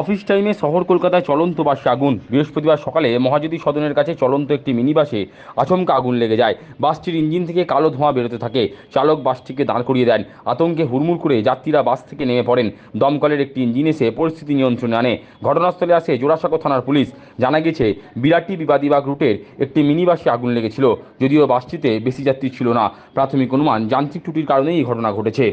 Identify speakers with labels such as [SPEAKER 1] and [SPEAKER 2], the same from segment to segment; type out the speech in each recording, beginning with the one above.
[SPEAKER 1] Office টাইমে শহর কলকাতায় চলন্ত বাসে আগুন বৃহস্পতিবার সকালে মহাজ্যোতি সদনের কাছে চলন্ত একটি মিনি বাসে আচমকা আগুন লেগে যায়। বাসটির ইঞ্জিন থেকে কালো ধোঁয়া বেরোতে থাকে। চালক বাসটিকে দাঁড় করিয়ে দেন। আতঙ্কে হুড়মুড় করে যাত্রীরা বাস থেকে নেমে পড়েন। দমকলের একটি ইঞ্জিন এসে পরিস্থিতি নিয়ন্ত্রণে আনে। ঘটনাস্থলে আসে জোড়াসাঁকো থানার পুলিশ। জানা গেছে বিরাটি বিবাদীবাগ রুটের একটি মিনি বাসে আগুন লেগেছিল। যদিও বাসটিতে বেশি যাত্রী ছিল না। প্রাথমিক অনুমান যান্ত্রিক ত্রুটির কারণেই এই ঘটনা ঘটেছে।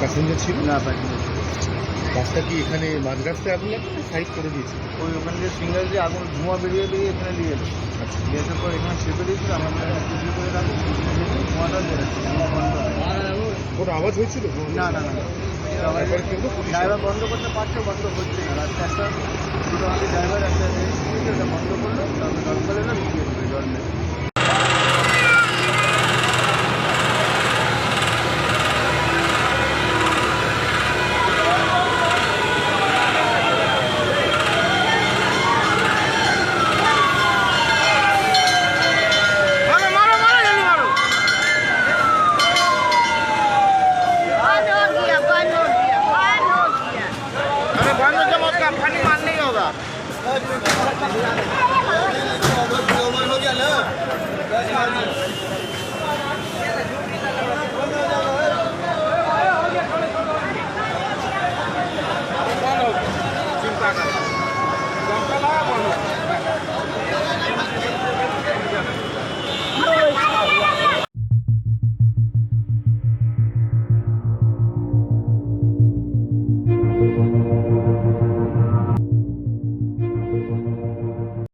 [SPEAKER 2] প্যাসেঞ্জার ছিল
[SPEAKER 3] না।
[SPEAKER 2] বাসটা কি এখানে মাঝ রাস্তায় আগুন লাগছে সাইড করে দিয়েছে?
[SPEAKER 3] ওই ওখান থেকে সিঙ্গেল দিয়ে আগুন ধোঁয়া বেরিয়ে বেরিয়ে এখানে নিয়ে এলো। নিয়ে আসার পর এখানে চেপে দিয়েছিল আমার করে রাখি ধোঁয়াটা বেরোচ্ছে ধোঁয়া বন্ধ।
[SPEAKER 2] কোনো আওয়াজ হয়েছিল?
[SPEAKER 3] না না না
[SPEAKER 2] তারপরে কিন্তু
[SPEAKER 3] ড্রাইভার বন্ধ করতে পারছে বন্ধ হচ্ছে না রাস্তা একটা দুটো আমাদের ড্রাইভার একটা कंपनी मान नहीं होगा